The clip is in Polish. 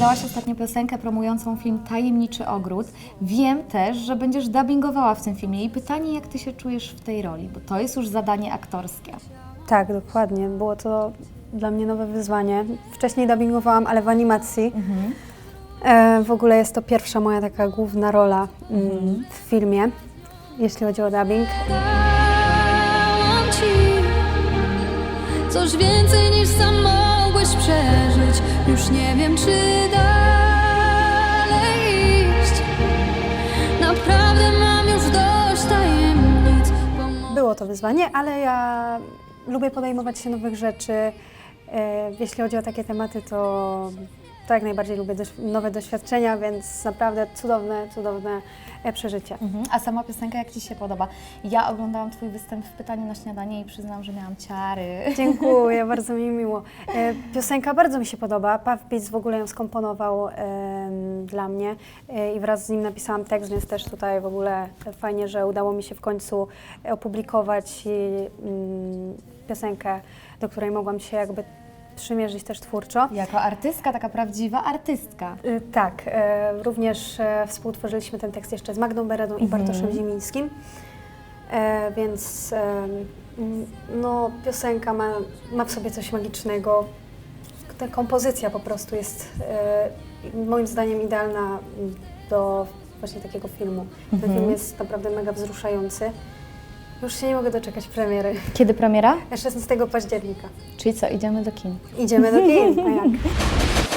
wydałaś ostatnio piosenkę promującą film Tajemniczy Ogród. Wiem też, że będziesz dubbingowała w tym filmie i pytanie, jak Ty się czujesz w tej roli, bo to jest już zadanie aktorskie. Tak, dokładnie. Było to dla mnie nowe wyzwanie. Wcześniej dubbingowałam, ale w animacji. E, w ogóle jest to pierwsza moja taka główna rola mm, w filmie, jeśli chodzi o dubbing. Dałam ci coś więcej niż sam mogłeś przeżyć. Już nie wiem, czy dalej iść. Naprawdę mam już dość tajemnic. Było to wyzwanie, ale ja lubię podejmować się nowych rzeczy. E, jeśli chodzi o takie tematy, to, to jak najbardziej lubię doś- nowe doświadczenia, więc naprawdę cudowne, cudowne e, przeżycie. Mhm. A sama piosenka jak Ci się podoba? Ja oglądałam Twój występ w Pytaniu na śniadanie i przyznam, że miałam ciary. Dziękuję, bardzo mi miło. E, Piosenka bardzo mi się podoba. Paw Beats w ogóle ją skomponował em, dla mnie e, i wraz z nim napisałam tekst, więc też tutaj w ogóle fajnie, że udało mi się w końcu opublikować i, mm, piosenkę, do której mogłam się jakby przymierzyć też twórczo. Jako artystka, taka prawdziwa artystka. Y, Tak, e, również e, współtworzyliśmy ten tekst jeszcze z Magdą Beredą i Bartoszem Zimińskim, e, więc m, no, piosenka ma, ma w sobie coś magicznego. Ta kompozycja po prostu jest e, moim zdaniem idealna do właśnie takiego filmu. Ten film jest naprawdę mega wzruszający. Już się nie mogę doczekać premiery. Kiedy premiera? 16 października. Czyli co, idziemy do kin. Idziemy do kin, a jak?